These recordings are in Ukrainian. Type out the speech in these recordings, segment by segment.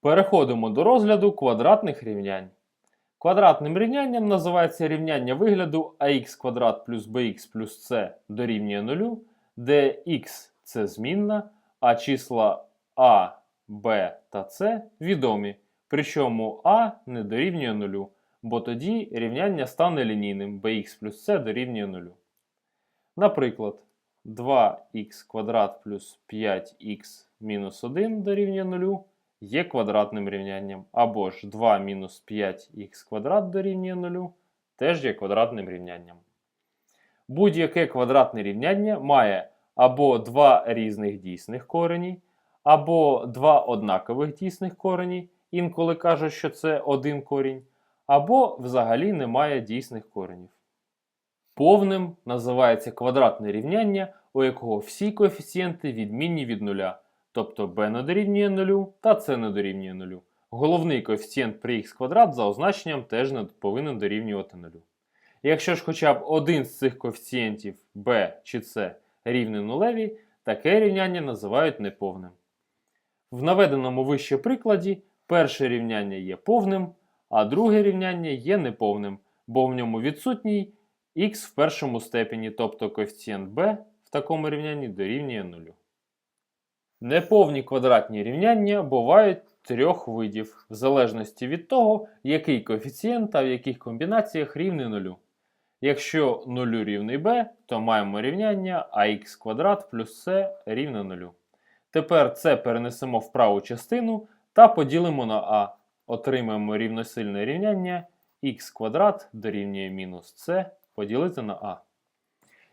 Переходимо до розгляду квадратних рівнянь. Квадратним рівнянням називається рівняння вигляду ax квадрат плюс bx плюс c дорівнює 0, де x це змінна, а числа a, b та c відомі, причому a не дорівнює 0, бо тоді рівняння стане лінійним, bx плюс c дорівнює 0. Наприклад, 2х квадрат плюс 5х мінус 1 дорівнює 0 є квадратним рівнянням, або ж 2 мінус 5х квадрат дорівнює 0 теж є квадратним рівнянням. Будь-яке квадратне рівняння має або два різних дійсних корені, або два однакових дійсних корені, інколи кажуть, що це один корінь, або взагалі немає дійсних коренів. Повним називається квадратне рівняння, у якого всі коефіцієнти відмінні від нуля, тобто b не дорівнює 0 та c не дорівнює 0. Головний коефіцієнт при х квадрат за означенням теж не повинен дорівнювати 0. Якщо ж хоча б один з цих коефіцієнтів b чи c рівний нулеві, таке рівняння називають неповним. В наведеному вище прикладі перше рівняння є повним, а друге рівняння є неповним, бо в ньому відсутній х в першому степені, тобто коефіцієнт b в такому рівнянні дорівнює 0. Неповні квадратні рівняння бувають трьох видів, в залежності від того, який коефіцієнт та в яких комбінаціях рівний нулю. Якщо 0 рівний b, то маємо рівняння ax квадрат плюс c рівне 0. Тепер це перенесемо в праву частину та поділимо на a. Отримаємо рівносильне рівняння х квадрат дорівнює мінус c поділити на a.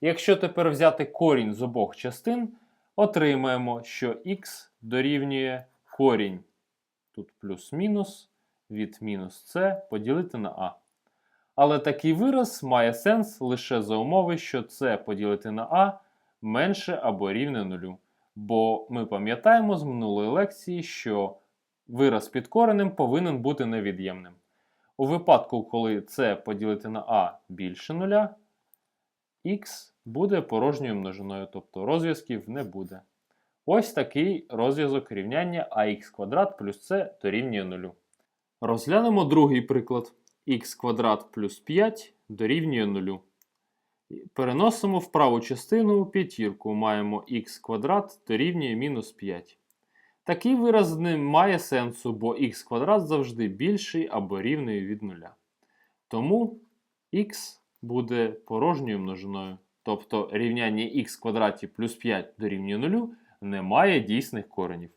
Якщо тепер взяти корінь з обох частин, отримаємо, що х дорівнює корінь тут плюс-мінус від мінус c поділити на a. Але такий вираз має сенс лише за умови, що c поділити на a менше або рівне нулю. Бо ми пам'ятаємо з минулої лекції, що вираз під коренем повинен бути невід'ємним. У випадку, коли c поділити на a більше нуля, х буде порожньою множиною, тобто розв'язків не буде. Ось такий розв'язок рівняння ax квадрат плюс c дорівнює 0. Розглянемо другий приклад. х квадрат плюс 5 дорівнює 0. Переносимо в праву частину п'ятірку. Маємо х квадрат дорівнює мінус 5. Такий вираз не має сенсу, бо х квадрат завжди більший або рівний від 0. Тому х буде порожньою множиною. Тобто рівняння х квадраті плюс 5 дорівнює 0 не має дійсних коренів.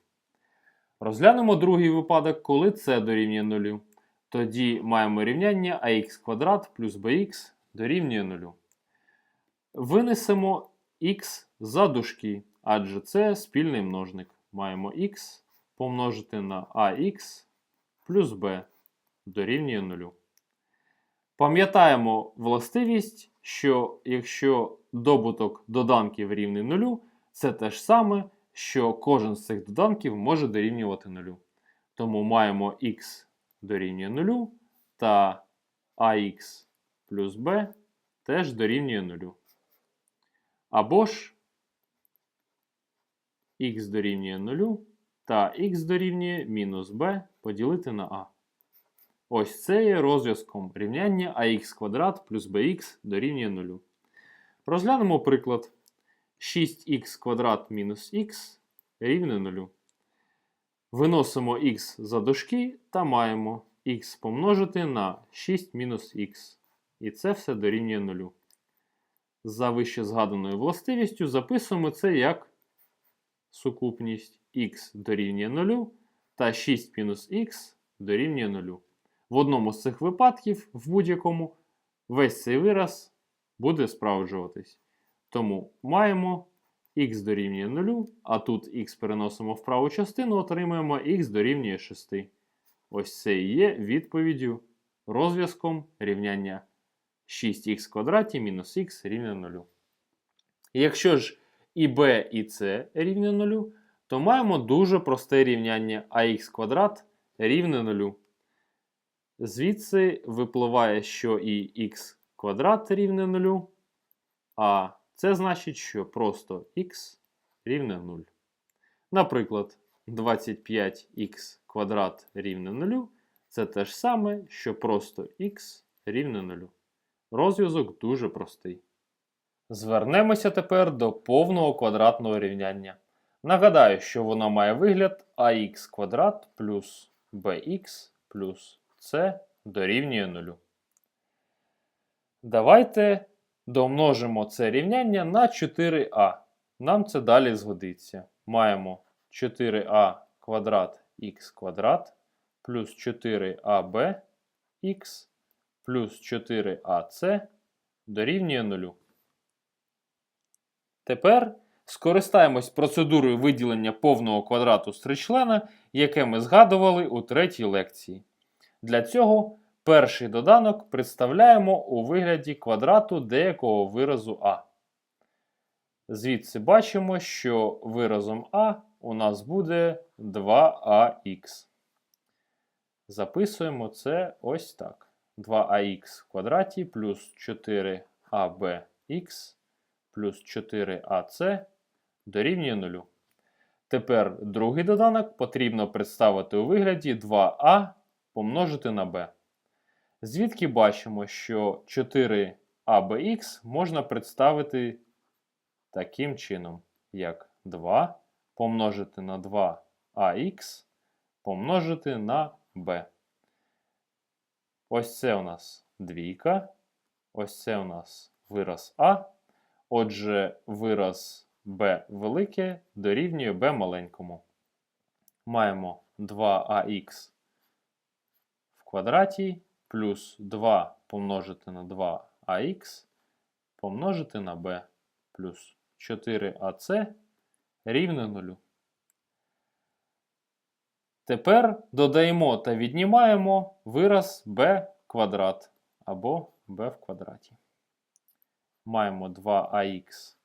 Розглянемо другий випадок, коли це дорівнює 0. Тоді маємо рівняння ax квадрат плюс bx дорівнює 0. Винесемо х за дужки, адже це спільний множник. Маємо х помножити на ax плюс b дорівнює 0. Пам'ятаємо властивість, що якщо добуток доданків рівний 0, це те ж саме, що кожен з цих доданків може дорівнювати 0. Тому маємо х дорівнює 0 та ax плюс b теж дорівнює 0. Або ж х дорівнює 0 та х дорівнює мінус b поділити на a. Ось це є розв'язком рівняння ax квадрат плюс bx дорівнює 0. Розглянемо приклад. 6х квадрат мінус х рівне 0. Виносимо х за дужки та маємо х помножити на 6 мінус х. І це все дорівнює 0. За вище згаданою властивістю записуємо це як сукупність х дорівнює 0 та 6 мінус х дорівнює 0. В одному з цих випадків, в будь-якому, весь цей вираз буде справджуватись. Тому маємо х дорівнює 0, а тут х переносимо в праву частину, отримаємо х дорівнює 6. Ось це і є відповіддю розв'язком рівняння 6х квадраті мінус х рівня 0. Якщо ж і b, і c рівне 0, то маємо дуже просте рівняння ax квадрат рівне 0. Звідси випливає, що і х квадрат рівне 0, а це значить, що просто х рівне 0. Наприклад, 25х квадрат рівне 0 це те ж саме, що просто х рівне 0. Розв'язок дуже простий. Звернемося тепер до повного квадратного рівняння. Нагадаю, що воно має вигляд ax квадрат плюс bx плюс c дорівнює 0. Давайте домножимо це рівняння на 4а. Нам це далі згодиться. Маємо 4а квадрат х квадрат плюс 4аб х плюс 4ac дорівнює 0. Тепер скористаємось процедурою виділення повного квадрату з тричлена, яке ми згадували у третій лекції. Для цього перший доданок представляємо у вигляді квадрату деякого виразу а. Звідси бачимо, що виразом а у нас буде 2ах. Записуємо це ось так. 2ах в квадраті плюс 4абx плюс 4ac дорівнює 0. Тепер другий доданок потрібно представити у вигляді 2а помножити на b. Звідки бачимо, що 4abx можна представити таким чином, як 2 помножити на 2ах помножити на b. Ось це у нас двійка, ось це у нас вираз А. Отже, вираз b велике дорівнює b маленькому. Маємо 2ах в квадраті плюс 2 помножити на 2ах помножити на b плюс 4ac рівне 0. Тепер додаємо та віднімаємо вираз b квадрат або b в квадраті. Маємо 2ах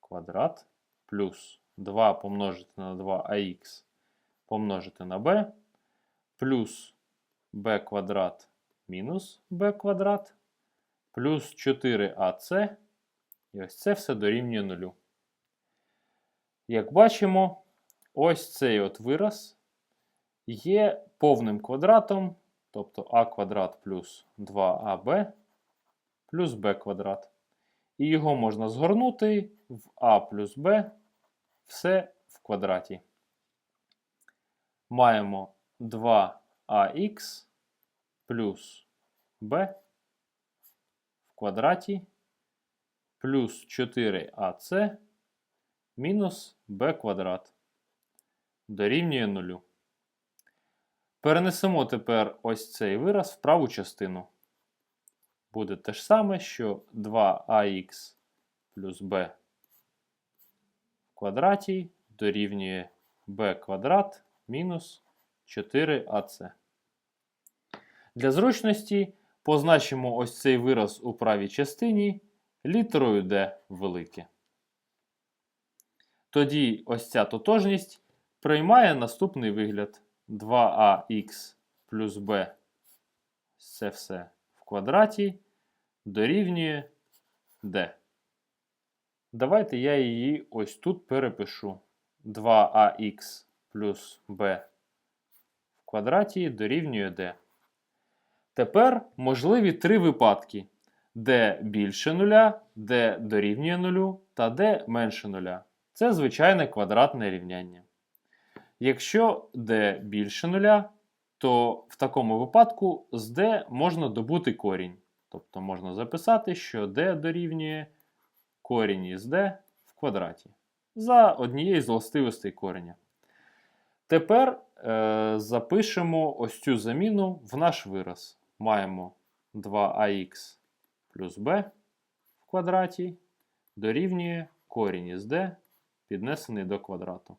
квадрат плюс 2 помножити на 2ах помножити на b плюс b квадрат мінус b квадрат плюс 4ac. І ось це все дорівнює 0. Як бачимо, ось цей от вираз є повним квадратом, тобто а квадрат плюс 2аб плюс b квадрат. І його можна згорнути в а плюс b все в квадраті. Маємо 2ах плюс b в квадраті плюс 4ac мінус b квадрат дорівнює 0. Перенесемо тепер ось цей вираз в праву частину. Буде те ж саме, що 2ах плюс b в квадраті дорівнює b квадрат мінус 4ac. Для зручності позначимо ось цей вираз у правій частині літерою D велике. Тоді ось ця тотожність приймає наступний вигляд 2ах плюс b це все в квадраті дорівнює d. Давайте я її ось тут перепишу. 2ах плюс b квадраті дорівнює d. Тепер можливі три випадки, де більше нуля, де дорівнює нулю та де менше нуля. Це звичайне квадратне рівняння. Якщо d більше нуля, то в такому випадку з d можна добути корінь. Тобто можна записати, що d дорівнює корінь із d в квадраті за однією з властивостей кореня. Тепер е, запишемо ось цю заміну в наш вираз. Маємо 2ах плюс b в квадраті дорівнює корінь із d піднесений до квадрату.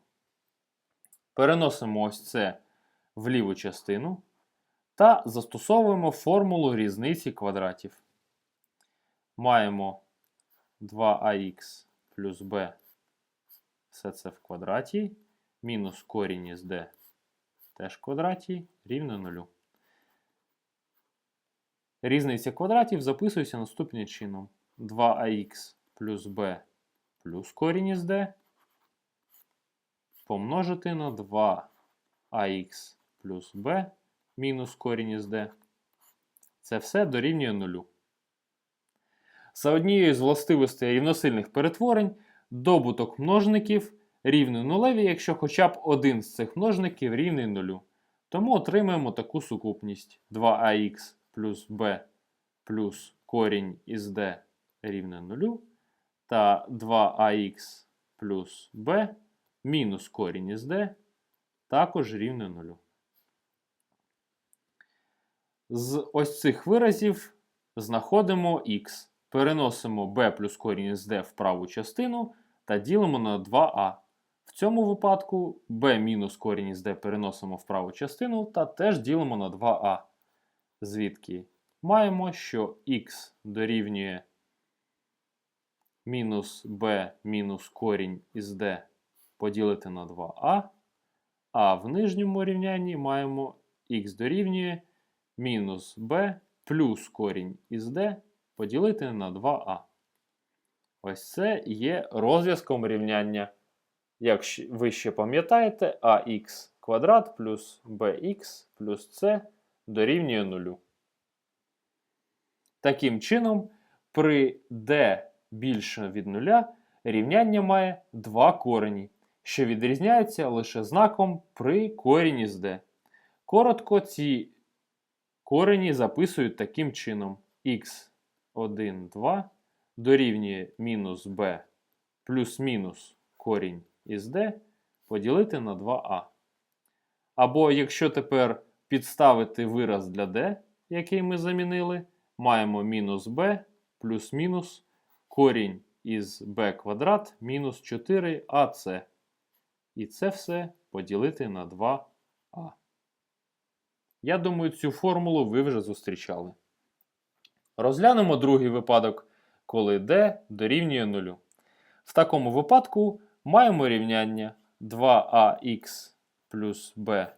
Переносимо ось це в ліву частину та застосовуємо формулу різниці квадратів. Маємо 2ах плюс b все це в квадраті, мінус корінь із d теж квадраті рівно 0. Різниця квадратів записується наступним чином. 2ах плюс b плюс корінь із d помножити на 2ах плюс b мінус корінь із d. Це все дорівнює нулю. За однією з властивостей рівносильних перетворень, добуток множників рівний нулеві, якщо хоча б один з цих множників рівний нулю. Тому отримаємо таку сукупність 2ах плюс b плюс корінь із d рівне нулю та 2ах плюс b мінус корінь із d також рівне нулю. З ось цих виразів знаходимо х, переносимо b плюс корінь із d в праву частину та ділимо на 2а. В цьому випадку b мінус корінь із d переносимо в праву частину та теж ділимо на 2а. Звідки маємо, що х дорівнює мінус b мінус корінь із d поділити на 2а, а в нижньому рівнянні маємо х дорівнює мінус b плюс корінь із d поділити на 2а. Ось це є розв'язком рівняння. Як ви ще пам'ятаєте, ax квадрат плюс bx плюс c дорівнює 0. Таким чином, при d більше від нуля рівняння має два корені, що відрізняються лише знаком при корінь із d. Коротко, ці корені записують таким чином: x1, 2 дорівнює мінус b плюс-мінус корінь із d поділити на 2а. Або якщо тепер підставити вираз для d, який ми замінили, маємо мінус b плюс-мінус корінь із b квадрат мінус 4ac. І це все поділити на 2а. Я думаю, цю формулу ви вже зустрічали. Розглянемо другий випадок, коли d дорівнює 0. В такому випадку маємо рівняння 2ax плюс b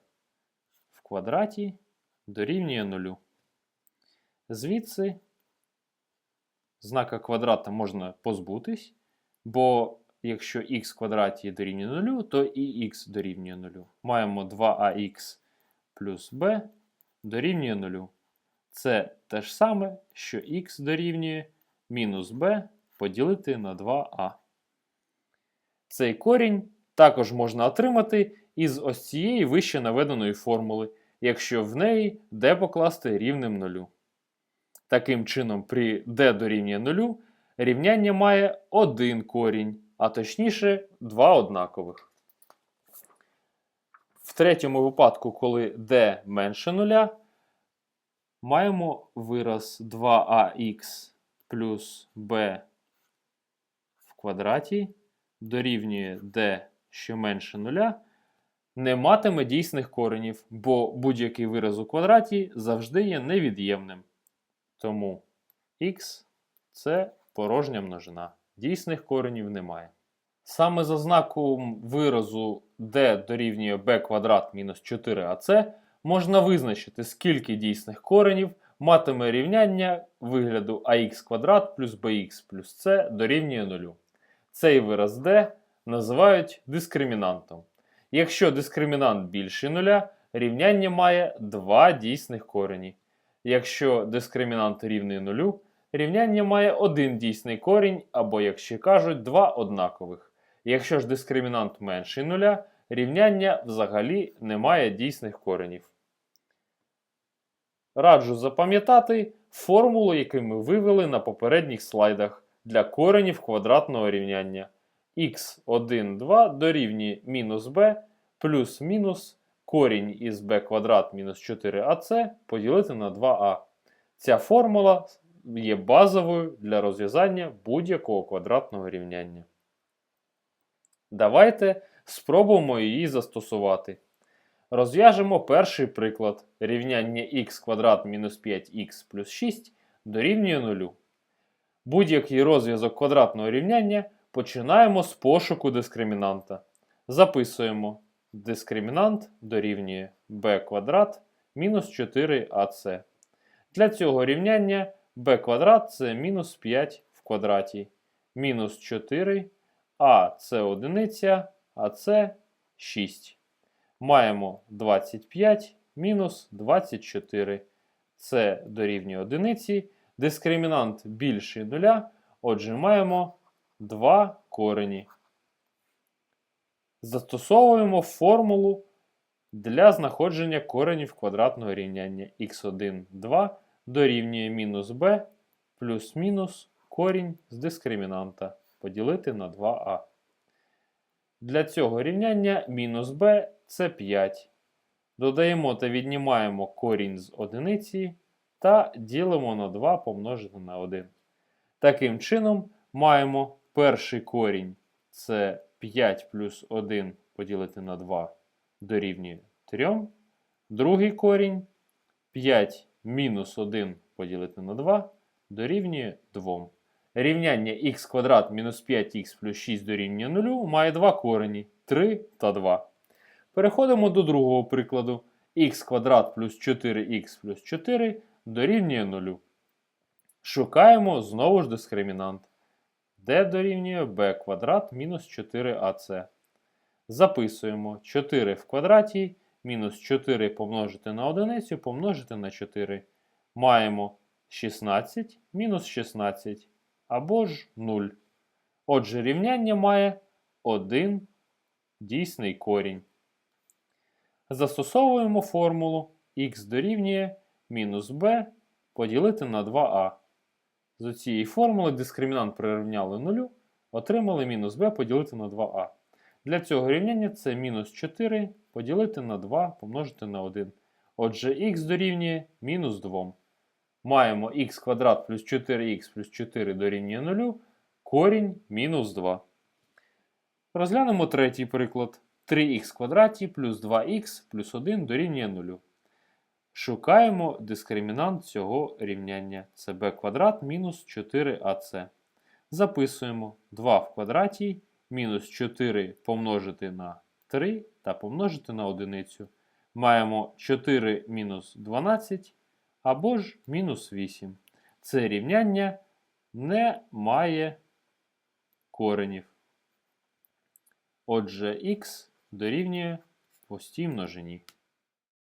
в квадраті дорівнює 0. Звідси знака квадрата можна позбутись, бо якщо х квадраті дорівнює 0, то і х дорівнює 0. Маємо 2ax плюс b дорівнює 0. Це те ж саме, що х дорівнює мінус b поділити на 2а. Цей корінь також можна отримати із ось цієї вище наведеної формули, якщо в неї d покласти рівним 0. Таким чином, при d дорівнює 0 рівняння має один корінь, а точніше два однакових. В третьому випадку, коли d менше 0, маємо вираз 2ax плюс b в квадраті дорівнює d, що менше 0, не матиме дійсних коренів, бо будь-який вираз у квадраті завжди є невід'ємним. Тому х це порожня множина. Дійсних коренів немає. Саме за знаком виразу d дорівнює b квадрат мінус 4ac можна визначити, скільки дійсних коренів матиме рівняння вигляду ax квадрат плюс bx плюс c дорівнює 0. Цей вираз d називають дискримінантом. Якщо дискримінант більший нуля, рівняння має два дійсних корені. Якщо дискримінант рівний нулю, рівняння має один дійсний корінь, або, як ще кажуть, два однакових. Якщо ж дискримінант менший нуля, рівняння взагалі не має дійсних коренів. Раджу запам'ятати формулу, яку ми вивели на попередніх слайдах для коренів квадратного рівняння. x1, 2 дорівнює мінус b плюс-мінус корінь із b квадрат мінус 4ac поділити на 2a. Ця формула є базовою для розв'язання будь-якого квадратного рівняння. Давайте спробуємо її застосувати. Розв'яжемо перший приклад рівняння х квадрат мінус 5х плюс 6 дорівнює 0. Будь-який розв'язок квадратного рівняння починаємо з пошуку дискримінанта. Записуємо дискримінант дорівнює b квадрат мінус 4ac. Для цього рівняння b квадрат це мінус 5 в квадраті. Мінус 4, а це одиниця, а це 6. Маємо 25 мінус 24. Це дорівнює одиниці. Дискримінант більший нуля. Отже, маємо 2 корені. Застосовуємо формулу для знаходження коренів квадратного рівняння x1, 2 дорівнює мінус b плюс-мінус корінь з дискримінанта поділити на 2а. Для цього рівняння мінус b це 5. Додаємо та віднімаємо корінь з одиниці та ділимо на 2 помножити на 1. Таким чином, маємо перший корінь це 5 плюс 1 поділити на 2 дорівнює 3. Другий корінь 5 мінус 1 поділити на 2 дорівнює 2. Рівняння х квадрат мінус 5х плюс 6 дорівнює 0 має два корені 3 та 2. Переходимо до другого прикладу. х квадрат плюс 4х плюс 4 дорівнює 0. Шукаємо знову ж дискримінант. d дорівнює b квадрат мінус 4ac. Записуємо 4 в квадраті мінус 4 помножити на одиницю помножити на 4. Маємо 16 мінус 16 або ж 0. Отже, рівняння має один дійсний корінь. Застосовуємо формулу х дорівнює мінус b поділити на 2а. З цієї формули дискримінант прирівняли 0, отримали мінус b поділити на 2а. Для цього рівняння це мінус 4 поділити на 2 помножити на 1. Отже, х дорівнює мінус 2. Маємо х квадрат плюс 4х плюс 4 дорівнює 0, корінь мінус 2. Розглянемо третій приклад. 3х квадраті плюс 2х плюс 1 дорівнює 0. Шукаємо дискримінант цього рівняння. Це b квадрат мінус 4ac. Записуємо 2 в квадраті мінус 4 помножити на 3 та помножити на одиницю. Маємо 4 мінус 12 або ж мінус 8. Це рівняння не має коренів. Отже, х дорівнює пустій множині.